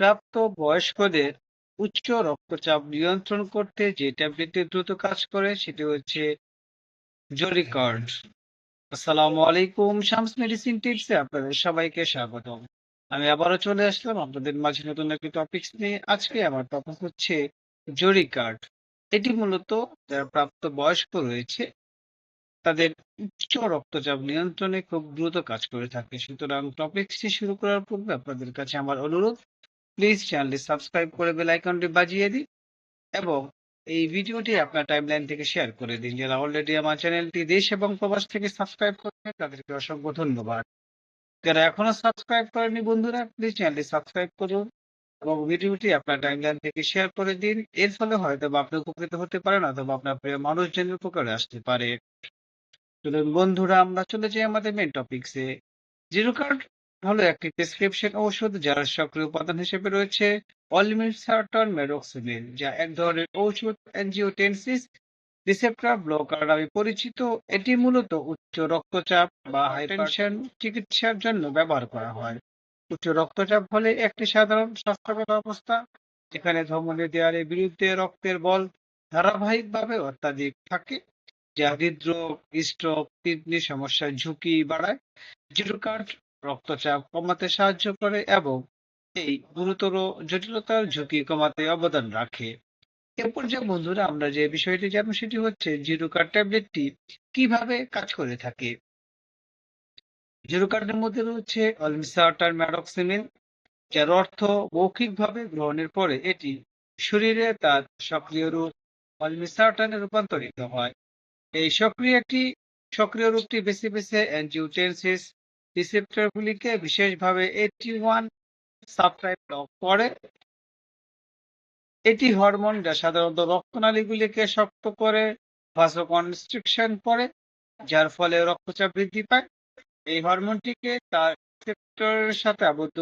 প্রাপ্ত বয়স্কদের উচ্চ রক্তচাপ নিয়ন্ত্রণ করতে যে ট্যাবলেটটি দ্রুত কাজ করে সেটি হচ্ছে জরিকার্ড আসসালামু আলাইকুম শামস মেডিসিন টিপসে আপনাদের সবাইকে স্বাগতম। আমি আবারও চলে আসলাম আপনাদের মাঝে নতুন একটি টপিকস নিয়ে। আজকে আমার টপিক হচ্ছে জরিকার্ড এটি মূলত যারা প্রাপ্ত বয়স্ক রয়েছে তাদের উচ্চ রক্তচাপ নিয়ন্ত্রণে খুব দ্রুত কাজ করে থাকে। সুতরাং টপিকসটি শুরু করার পূর্বে আপনাদের কাছে আমার অনুরোধ প্লিজ চ্যানেলটি সাবস্ক্রাইব করে বেল আইকনটি বাজিয়ে দিন এবং এই ভিডিওটি আপনার টাইমলাইন থেকে শেয়ার করে দিন। যারা অলরেডি আমার চ্যানেলটি দেশ এবং প্রবাস থেকে সাবস্ক্রাইব করেছেন, তাদেরকে অসংখ্য ধন্যবাদ। যারা এখনও সাবস্ক্রাইব করেনি বন্ধুরা প্লিজ চ্যানেলটি সাবস্ক্রাইব করুন এবং ভিডিওটি আপনার টাইমলাইন থেকে শেয়ার করে দিন। এর ফলে হয়তো আপনি উপকৃত হতে পারেন অথবা আপনার প্রিয় মানুষজনের উপকারে আসতে পারে। চলুন বন্ধুরা, আমরা চলে যাই আমাদের মেন টপিকসে জিরো কার্ড হলো একটি প্রেসক্রিপশন ঔষধ যার সক্রিয় উপাদান হিসেবে রয়েছে অলিমিসার্টন মেরোক্সিমিল যা এক ধরনের ঔষধ অ্যাঞ্জিওটেনসিস রিসেপ্টর ব্লকার নামে পরিচিত। এটি মূলত উচ্চ রক্তচাপ বা হাইটেনশন চিকিৎসার জন্য ব্যবহার করা হয়। উচ্চ রক্তচাপ হলে একটি সাধারণ স্বাস্থ্যগত অবস্থা, যেখানে ধমনী দেয়ালের বিরুদ্ধে রক্তের বল ধারাবাহিকভাবে অত্যাধিক থাকে, যা হৃদরোগ, স্ট্রোক, কিডনি সমস্যার ঝুঁকি বাড়ায়। জিরোকার্ড রক্তচাপ কমাতে সাহায্য করে এবং এই গুরুতর জটিলতার ঝুঁকি কমাতে অবদান রাখে। এ পর্যায়ে বন্ধুরা, আমরা যে বিষয়টি জানব সেটি হচ্ছে জিরোকার ট্যাবলেটটি কীভাবে কাজ করে থাকে। জিরোকার্ডের মধ্যে রয়েছে অলমিসার্টার ম্যাডক্সিমিন যার অর্থ মৌখিকভাবে গ্রহণের পরে এটি শরীরে তার সক্রিয় রূপ অলমিসার্টানে রূপান্তরিত হয়। এই সক্রিয়টি সক্রিয় রূপটি বেছে বেছে অ্যাঞ্জিওটেনসিস রিসেপ্টরগুলিকে বিশেষভাবে এটি ওয়ান সাবটাইপ লক করে। এটি হরমোন যা সাধারণত রক্তনালীগুলিকে শক্ত করে ভাসোকনস্ট্রিকশন করে, যার ফলে রক্তচাপ বৃদ্ধি পায়। এই হরমোনটিকে তার রিসেপ্টরের সাথে আবদ্ধ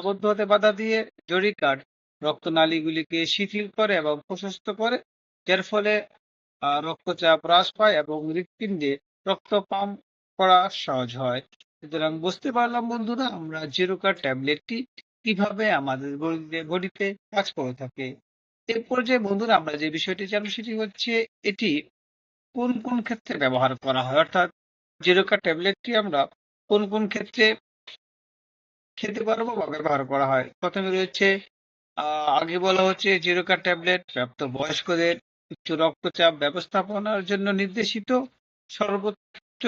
আবদ্ধ হতে বাধা দিয়ে জরিকার রক্তনালীগুলিকে শিথিল করে এবং প্রশস্ত করে, যার ফলে রক্তচাপ হ্রাস পায় এবং হৃৎপিণ্ডে রক্ত পাম্প করা সহজ হয়। সুতরাং বুঝতে পারলাম বন্ধুরা, আমরা জিরোকার ট্যাবলেটটি কীভাবে আমাদের বডিতে কাজ করে থাকে। এর পর্যায়ে বন্ধুরা, আমরা যে বিষয়টি জানব সেটি হচ্ছে, এটি কোন কোন ক্ষেত্রে ব্যবহার করা হয়? অর্থাৎ জিরোকার ট্যাবলেটটি আমরা কোন কোন ক্ষেত্রে খেতে পারব বা ব্যবহার করা হয়? প্রথমে রয়েছে আগে বলা হচ্ছে জিরোকার ট্যাবলেট প্রাপ্ত বয়স্কদের উচ্চ রক্তচাপ ব্যবস্থাপনার জন্য নির্দেশিত সর্বোচ্চ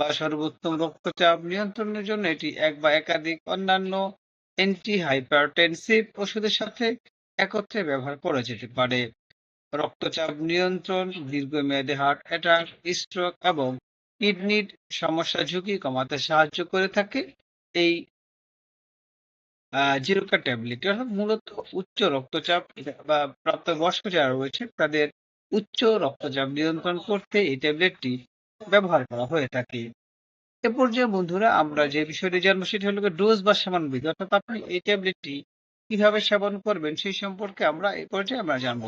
বা সর্বোত্তম রক্তচাপ নিয়ন্ত্রণের জন্য এটি এক বা একাধিক অন্যান্য অ্যান্টি হাইপারটেনসিভ ওষুধের সাথে একত্রে ব্যবহার করা যেতে পারে। রক্তচাপ নিয়ন্ত্রণ, দীর্ঘমেয়াদী হার্ট অ্যাটাক স্ট্রোক এবং কিডনির সমস্যা ঝুঁকি কমাতে সাহায্য করে থাকে। এই জিরোকা ট্যাবলেট অর্থাৎ মূলত উচ্চ রক্তচাপ বা প্রাপ্তবয়স্ক যারা রয়েছে তাদের উচ্চ রক্তচাপ নিয়ন্ত্রণ করতে এই ট্যাবলেটটি ব্যবহার করা হয়ে থাকে এ পর্যায়ে বন্ধুরা, আমরা যে বিষয়টি জানব সেটি হলো ডোজ বা সেবনবিধি অর্থাৎ আপনি এই ট্যাবলেটটি কীভাবে সেবন করবেন সেই সম্পর্কে আমরা এই পর্যায়ে আমরা জানব।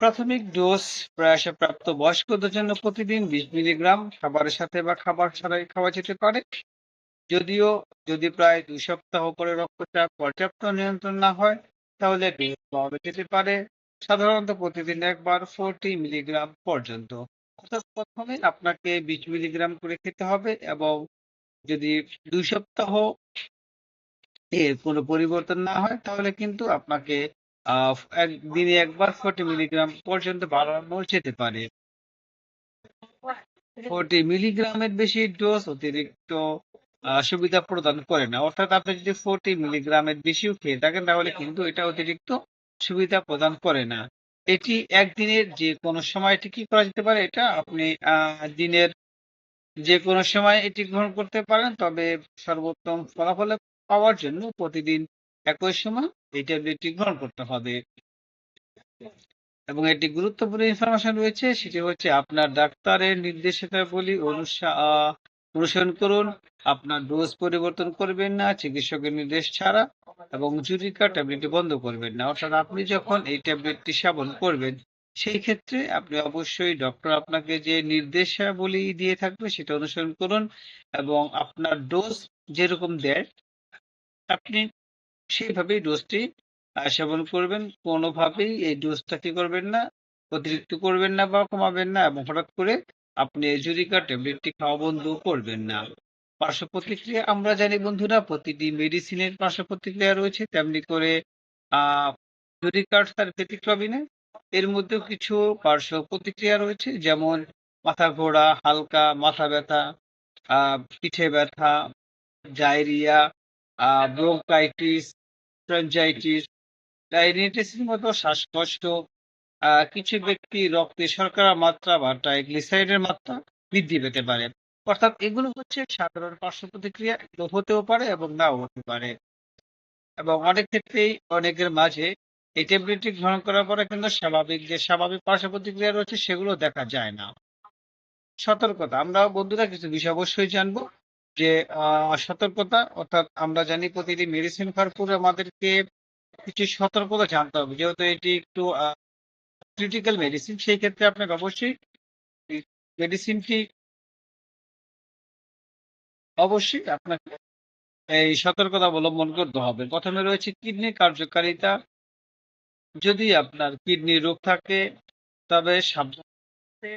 প্রাথমিক ডোজ প্রাপ্ত বয়স্কদের জন্য প্রতিদিন বিশ মিলিগ্রাম খাবারের সাথে বা খাবার ছাড়াই খাওয়া যেতে পারে। যদিও, যদি প্রায় দুই সপ্তাহ পরে রক্তচাপ পর্যাপ্ত নিয়ন্ত্রণ না হয়, তাহলে ডোজ বাড়ানো যেতে পারে। সাধারণত প্রতিদিন একবার ফোরটি মিলিগ্রাম পর্যন্ত। প্রথমে আপনাকে বিশ মিলিগ্রাম করে খেতে হবে এবং যদি দুই সপ্তাহ এর কোনো পরিবর্তন না হয়, তাহলে কিন্তু আপনাকে এক, দিনে একবার ফোরটি মিলিগ্রাম পর্যন্ত বাড়ানো যেতে পারে। ফোর্টি মিলিগ্রামের বেশি ডোজ অতিরিক্ত সুবিধা প্রদান করে না। অর্থাৎ আপনি যদি ফোর্টি মিলিগ্রামের বেশিও খেয়ে থাকেন, তাহলে কিন্তু এটা অতিরিক্ত সুবিধা প্রদান করে না। এটি একদিনের যে কোনো সময় এটি কি করা যেতে পারে? এটা আপনি আহ, দিনের যে কোনো সময় এটি গ্রহণ করতে পারেন তবে সর্বোত্তম ফলাফল পাওয়ার জন্য প্রতিদিন একই সময় এই ট্যাবলেটটি গ্রহণ করতে হবে। এবং একটি গুরুত্বপূর্ণ ইনফরমেশন রয়েছে সেটি হচ্ছে আপনার ডাক্তারের নির্দেশিকাবলী অনুসা- আহ, অনুসরণ করুন। আপনার ডোজ পরিবর্তন করবেন না চিকিৎসকের নির্দেশ ছাড়া। এবং জুরিকা ট্যাবলেটটি বন্ধ করবেন না অর্থাৎ আপনি যখন এই ট্যাবলেটটি সেবন করবেন সেই ক্ষেত্রে আপনি অবশ্যই ডক্টর আপনাকে যে নির্দেশাবলী দিয়ে থাকবে সেটা অনুসরণ করুন এবং আপনার ডোজ যেরকম দেয় আপনি সেইভাবেই ডোজটি সেবন করবেন। কোনোভাবেই এই ডোজটা কি করবেন না, অতিরিক্ত করবেন না বা কমাবেন না এবং হঠাৎ করে আপনি জুরিকা ট্যাবলেটটি খাওয়া বন্ধ করবেন না। পার্শ্ব প্রতিক্রিয়া আমরা জানি বন্ধুরা প্রতিটি মেডিসিনের পার্শ্ব প্রতিক্রিয়া রয়েছে তেমনি করে তার ব্যতিক্রমী নয়। এর মধ্যেও কিছু পার্শ্ব প্রতিক্রিয়া রয়েছে যেমন মাথা ঘোরা, হালকা মাথা ব্যথা, পিঠে ব্যথা, ডায়রিয়া, ব্রঙ্কাইটিস, ফ্র্যাঞ্জাইটিস, ডায়রিটিসের মতো শ্বাসকষ্ট, কিছু ব্যক্তি রক্তে শর্করার মাত্রা বা ট্রাইগ্লিসারাইডের মাত্রা বৃদ্ধি পেতে পারে। অর্থাৎ এগুলো হচ্ছে সাধারণ পার্শ্ব প্রতিক্রিয়া। এগুলো হতেও পারে এবং নাও হতে পারে। এবং অনেক ক্ষেত্রেই অনেকের মাঝে এই ট্যাবলেটটি গ্রহণ করার পরে কিন্তু স্বাভাবিক যে স্বাভাবিক পার্শ্ব প্রতিক্রিয়া রয়েছে সেগুলো দেখা যায় না। সতর্কতা আমরা বন্ধুরা কিছু বিষয় অবশ্যই জানব যে সতর্কতা, অর্থাৎ আমরা জানি প্রতিটি মেডিসিন খাওয়ার পরে আমাদেরকে কিছু সতর্কতা জানতে হবে। যেহেতু এটি একটু ক্রিটিক্যাল মেডিসিন সেই ক্ষেত্রে আপনাকে অবশ্যই মেডিসিনটি অবশ্যই আপনাকে এই সতর্কতা অবলম্বন করতে হবে। ১ম এ রয়েছে কিডনির কার্যকারিতা। যদি আপনার কিডনি রোগ থাকে তবে সাবধানে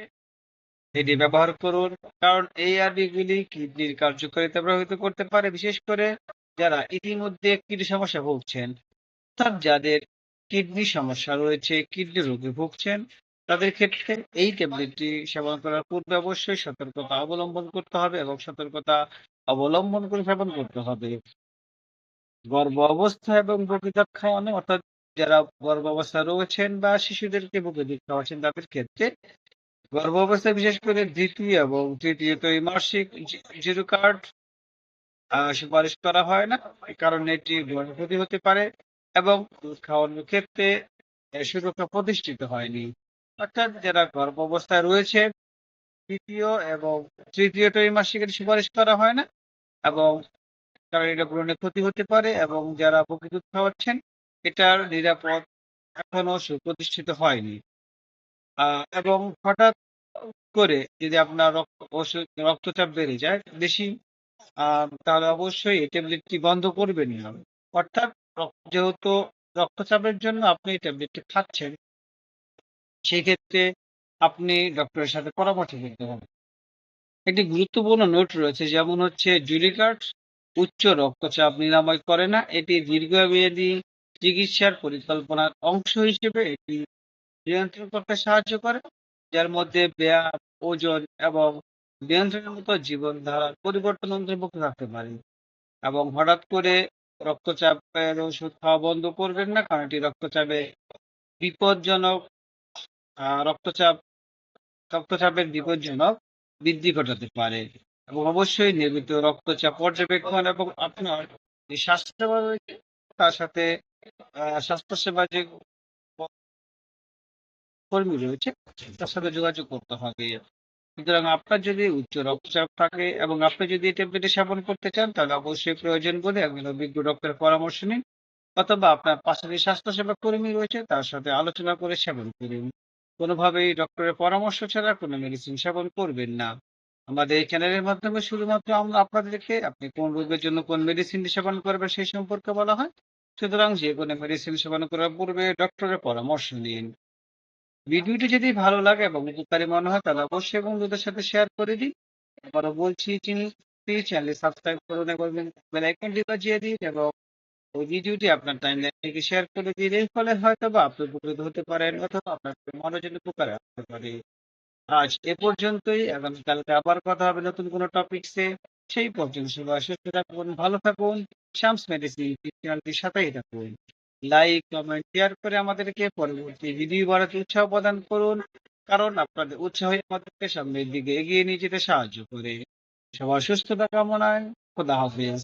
এটি ব্যবহার করুন। কারণ এই আরবিগুলি কিডনির কার্যকারিতা প্রভাবিত করতে পারে। বিশেষ করে যারা ইতিমধ্যে কিডনি সমস্যা ভুগছেন। অর্থাৎ যাদের কিডনি সমস্যা রয়েছে, কিডনি রোগে ভুগছেন তাদের ক্ষেত্রে এই ট্যাবলেটটি সেবন করার পূর্বে অবশ্যই সতর্কতা অবলম্বন করতে হবে এবং সতর্কতা অবলম্বন করে সেবন করতে হবে। গর্ভ অবস্থা এবং বুকে দুধ খাওয়ানো অর্থাৎ যারা গর্ভ অবস্থায় রয়েছেন বা শিশুদেরকে বুকে দুধ খাওয়াচ্ছেন তাদের ক্ষেত্রে গর্ভ অবস্থায় বিশেষ করে দ্বিতীয় এবং তৃতীয় ত্রৈমাসিক জি, জিরো কার্ড সুপারিশ করা হয় না। কারণে এটি ক্ষতি হতে পারে এবং দুধ খাওয়ানোর ক্ষেত্রে সুরক্ষা প্রতিষ্ঠিত হয়নি। অর্থাৎ যারা গর্ভ অবস্থায় রয়েছে দ্বিতীয় এবং তৃতীয় ত্রৈমাসিকের সুপারিশ করা হয় না, এবং কারণ এটা ব্রণের ক্ষতি হতে পারে এবং যারা দুধ খাওয়াচ্ছেন, এটার নিরাপদ এখনও সুপ্রতিষ্ঠিত হয়নি। এবং হঠাৎ করে যদি আপনার রক্ত রক্তচাপ বেড়ে যায় বেশি তাহলে অবশ্যই এই ট্যাবলেটটি বন্ধ করবেন না। অর্থাৎ যেহেতু রক্তচাপের জন্য আপনি এই ট্যাবলেটটি খাচ্ছেন সেক্ষেত্রে আপনি ডক্টরের সাথে পরামর্শ করতে হবে। একটি গুরুত্বপূর্ণ নোট রয়েছে যেমন হচ্ছে জুরিকাট উচ্চ রক্তচাপ নিরাময় করে না। এটি দীর্ঘমেয়াদী চিকিৎসার পরিকল্পনার অংশ হিসেবে এটি নিয়ন্ত্রণ করতে সাহায্য করে। যার মধ্যে ব্যায়াম, ওজন এবং নিয়ন্ত্রণের মতো জীবনধারার পরিবর্তন অন্তর্ভুক্ত থাকতে পারে। এবং হঠাৎ করে রক্তচাপের ওষুধ খাওয়া বন্ধ করবেন না। কারণ এটি রক্তচাপে বিপজ্জনক আ রক্তচাপ, রক্তচাপের বিপজ্জনক বৃদ্ধি ঘটাতে পারে। এবং অবশ্যই নিয়মিত রক্তচাপ পর্যবেক্ষণ এবং আপনার যে স্বাস্থ্যসেবা রয়েছে, তার সাথে আ স্বাস্থ্যসেবা যে কর্মী রয়েছে, তার সাথে যোগাযোগ করতে হবে। সুতরাং আপনার যদি উচ্চ রক্তচাপ থাকে এবং আপনি যদি এই ট্যাবলেটটি সেবন করতে চান, তাহলে অবশ্যই প্রয়োজন বলে একজন অভিজ্ঞ ডক্টরের পরামর্শ নিন। অথবা আপনার পাশে যে স্বাস্থ্যসেবা কর্মী রয়েছে, তার সাথে আলোচনা করে সেবন করুন। কোনোভাবেই ডক্টরের পরামর্শ ছাড়া কোনো মেডিসিন সেবন করবেন না। আমাদের এই চ্যানেলের মাধ্যমে শুধুমাত্র আমরা আপনাদেরকে আপনি কোন রোগের জন্য কোন মেডিসিনটি সেবন করবেন সেই সম্পর্কে বলা হয়। সুতরাং যে কোনো মেডিসিন সেবন করার পূর্বে ডক্টরের পরামর্শ নিন। ভিডিওটি যদি ভালো লাগে এবং উপকারী মনে হয় তাহলে অবশ্যই বন্ধুদের সাথে শেয়ার করে দিন। আবারও বলছি, চ্যানেলটি চ্যানেলটি সাবস্ক্রাইব করুন এবং বেল আইকনটি বাজিয়ে দিন এবং ওই ভিডিওটি আপনার টাইমলাইন শেয়ার করে। এর ফলে হয়তোবা আপনি উপকৃত হতে পারেন অথবা আপনার মনে যেন উপকারে আসতে পারে। আজ এ পর্যন্তই। আগামীকালকে আবার কথা হবে নতুন কোনো টপিকসে। সেই পর্যন্ত সবাই সুস্থ থাকুন, ভালো থাকুন। শামস মেডিসিন চ্যানেলটির সাথেই থাকুন। লাইক, কমেন্ট, শেয়ার করে আমাদেরকে পরবর্তী ভিডিও বাড়াতে উৎসাহ প্রদান করুন। কারণ আপনাদের উৎসাহই আমাদেরকে সামনের দিকে এগিয়ে নিয়ে যেতে সাহায্য করে। সবার সুস্থতা কামনায় খোদা হাফেজ।